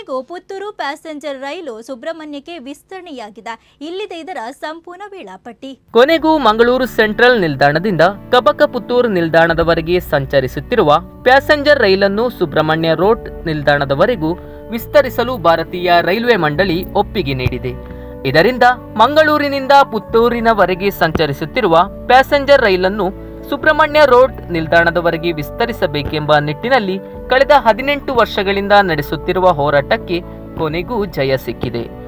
ಕೊನೆಗೂ ಪುತ್ತೂರು ಪ್ಯಾಸೆಂಜರ್ ರೈಲು ಸುಬ್ರಹ್ಮಣ್ಯಕ್ಕೆ ವಿಸ್ತರಣೆಯಾಗಿದೆ. ಇಲ್ಲಿದೆ ಇದರ ಸಂಪೂರ್ಣ ವೇಳಾಪಟ್ಟಿ. ಕೊನೆಗೂ ಮಂಗಳೂರು ಸೆಂಟ್ರಲ್ ನಿಲ್ದಾಣದಿಂದ ಕಬಕ ಪುತ್ತೂರು ನಿಲ್ದಾಣದವರೆಗೆ ಸಂಚರಿಸುತ್ತಿರುವ ಪ್ಯಾಸೆಂಜರ್ ರೈಲನ್ನು ಸುಬ್ರಹ್ಮಣ್ಯ ರೋಡ್ ನಿಲ್ದಾಣದವರೆಗೂ ವಿಸ್ತರಿಸಲು ಭಾರತೀಯ ರೈಲ್ವೆ ಮಂಡಳಿ ಒಪ್ಪಿಗೆ ನೀಡಿದೆ. ಇದರಿಂದ ಮಂಗಳೂರಿನಿಂದ ಪುತ್ತೂರಿನವರೆಗೆ ಸಂಚರಿಸುತ್ತಿರುವ ಪ್ಯಾಸೆಂಜರ್ ರೈಲನ್ನು ಸುಬ್ರಹ್ಮಣ್ಯ ರೋಡ್ ನಿಲ್ದಾಣದವರೆಗೆ ವಿಸ್ತರಿಸಬೇಕೆಂಬ ನಿಟ್ಟಿನಲ್ಲಿ ಕಳೆದ ಹದಿನೆಂಟು ವರ್ಷಗಳಿಂದ ನಡೆಸುತ್ತಿರುವ ಹೋರಾಟಕ್ಕೆ ಕೊನೆಗೂ ಜಯ ಸಿಕ್ಕಿದೆ.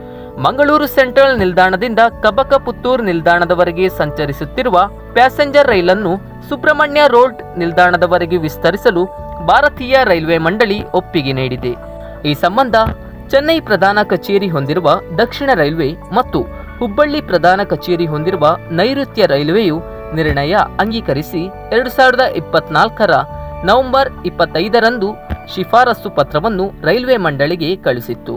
ಮಂಗಳೂರು ಸೆಂಟ್ರಲ್ ನಿಲ್ದಾಣದಿಂದ ಕಬಕ ಕಬಕಪುತ್ತೂರು ನಿಲ್ದಾಣದವರೆಗೆ ಸಂಚರಿಸುತ್ತಿರುವ ಪ್ಯಾಸೆಂಜರ್ ರೈಲನ್ನು ಸುಬ್ರಹ್ಮಣ್ಯ ರೋಡ್ ನಿಲ್ದಾಣದವರೆಗೆ ವಿಸ್ತರಿಸಲು ಭಾರತೀಯ ರೈಲ್ವೆ ಮಂಡಳಿ ಒಪ್ಪಿಗೆ ನೀಡಿದೆ. ಈ ಸಂಬಂಧ ಚೆನ್ನೈ ಪ್ರಧಾನ ಕಚೇರಿ ಹೊಂದಿರುವ ದಕ್ಷಿಣ ರೈಲ್ವೆ ಮತ್ತು ಹುಬ್ಬಳ್ಳಿ ಪ್ರಧಾನ ಕಚೇರಿ ಹೊಂದಿರುವ ನೈಋತ್ಯ ರೈಲ್ವೆಯು ನಿರ್ಣಯ ಅಂಗೀಕರಿಸಿ ಎರಡು ಸಾವಿರದ ಇಪ್ಪತ್ನಾಲ್ಕರ ನವೆಂಬರ್ ಇಪ್ಪತ್ತೈದರಂದು ಶಿಫಾರಸು ಪತ್ರವನ್ನು ರೈಲ್ವೆ ಮಂಡಳಿಗೆ ಕಳುಹಿಸಿತ್ತು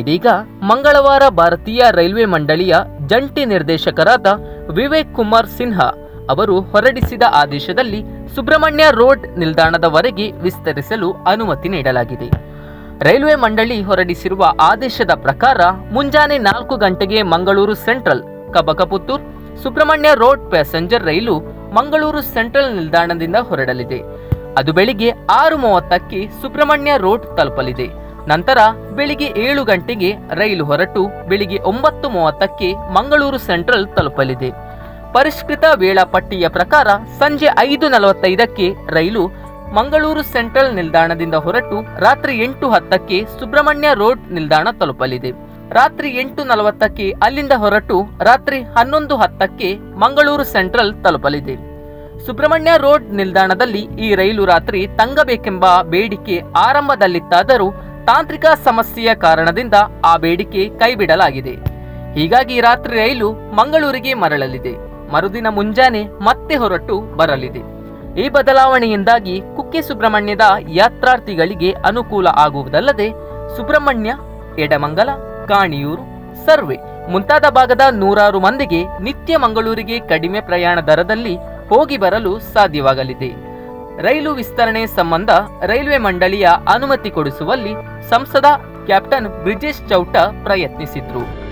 ಇದೀಗ ಮಂಗಳವಾರ ಭಾರತೀಯ ರೈಲ್ವೆ ಮಂಡಳಿಯ ಜಂಟಿ ನಿರ್ದೇಶಕರಾದ ವಿವೇಕ್ ಕುಮಾರ್ ಸಿನ್ಹಾ ಅವರು ಹೊರಡಿಸಿದ ಆದೇಶದಲ್ಲಿ ಸುಬ್ರಹ್ಮಣ್ಯ ರೋಡ್ ನಿಲ್ದಾಣದವರೆಗೆ ವಿಸ್ತರಿಸಲು ಅನುಮತಿ ನೀಡಲಾಗಿದೆ. ರೈಲ್ವೆ ಮಂಡಳಿ ಹೊರಡಿಸಿರುವ ಆದೇಶದ ಪ್ರಕಾರ ಮುಂಜಾನೆ ನಾಲ್ಕು ಗಂಟೆಗೆ Mangaluru central, Kabakaputtur Subrahmanya road passenger rail Mangaluru central ನಿಲ್ದಾಣದಿಂದ ಹೊರಡಲಿದೆ. ಅದು ಬೆಳಿಗ್ಗೆ ಆರು ಮೂವತ್ತಕ್ಕೆ ಸುಬ್ರಹ್ಮಣ್ಯ ರೋಡ್ ತಲುಪಲಿದೆ. ನಂತರ ಬೆಳಿಗ್ಗೆ ಏಳು ಗಂಟೆಗೆ ರೈಲು ಹೊರಟು ಬೆಳಿಗ್ಗೆ ಒಂಬತ್ತು ಮೂವತ್ತಕ್ಕೆ ಮಂಗಳೂರು ಸೆಂಟ್ರಲ್ ತಲುಪಲಿದೆ. ಪರಿಷ್ಕೃತ ವೇಳಾಪಟ್ಟಿಯ ಪ್ರಕಾರ ಸಂಜೆ ಐದು ನಲವತ್ತೈದಕ್ಕೆ ರೈಲು ಮಂಗಳೂರು ಸೆಂಟ್ರಲ್ ನಿಲ್ದಾಣದಿಂದ ಹೊರಟು ರಾತ್ರಿ ಎಂಟು ಹತ್ತಕ್ಕೆ ಸುಬ್ರಹ್ಮಣ್ಯ ರೋಡ್ ನಿಲ್ದಾಣ ತಲುಪಲಿದೆ. ರಾತ್ರಿ ಎಂಟು ನಲವತ್ತಕ್ಕೆ ಅಲ್ಲಿಂದ ಹೊರಟು ರಾತ್ರಿ ಹನ್ನೊಂದು ಹತ್ತಕ್ಕೆ ಮಂಗಳೂರು ಸೆಂಟ್ರಲ್ ತಲುಪಲಿದೆ. ಸುಬ್ರಹ್ಮಣ್ಯ ರೋಡ್ ನಿಲ್ದಾಣದಲ್ಲಿ ಈ ರೈಲು ರಾತ್ರಿ ತಂಗಬೇಕೆಂಬ ಬೇಡಿಕೆ ಆರಂಭದಲ್ಲಿತ್ತಾದರೂ ತಾಂತ್ರಿಕ ಸಮಸ್ಯೆಯ ಕಾರಣದಿಂದ ಆ ಬೇಡಿಕೆ ಕೈಬಿಡಲಾಗಿದೆ. ಹೀಗಾಗಿ ರಾತ್ರಿ ರೈಲು ಮಂಗಳೂರಿಗೆ ಮರಳಲಿದೆ. ಮರುದಿನ ಮುಂಜಾನೆ ಮತ್ತೆ ಹೊರಟು ಬರಲಿದೆ. ಈ ಬದಲಾವಣೆಯಿಂದಾಗಿ ಕುಕ್ಕೆ ಸುಬ್ರಹ್ಮಣ್ಯದ ಯಾತ್ರಾರ್ಥಿಗಳಿಗೆ ಅನುಕೂಲ ಆಗುವುದಲ್ಲದೆ ಸುಬ್ರಹ್ಮಣ್ಯ, ಎಡಮಂಗಲ ಕಾಣಿಯೂರು. ಸರ್ವೆ. ಮುಂತಾದ ಭಾಗದ ನೂರಾರು ಮಂದಿಗೆ ನಿತ್ಯ ಮಂಗಳೂರಿಗೆ ಕಡಿಮೆ ಪ್ರಯಾಣ ದರದಲ್ಲಿ ಹೋಗಿ ಬರಲು ಸಾಧ್ಯವಾಗಲಿದೆ. ರೈಲು ವಿಸ್ತರಣೆ ಸಂಬಂಧ ರೈಲ್ವೆ ಮಂಡಳಿಯ ಅನುಮತಿ ಕೊಡಿಸುವಲ್ಲಿ ಸಂಸದ ಕ್ಯಾಪ್ಟನ್ ಬ್ರಿಜೇಶ್ ಚೌಟ ಪ್ರಯತ್ನಿಸಿದ್ರು.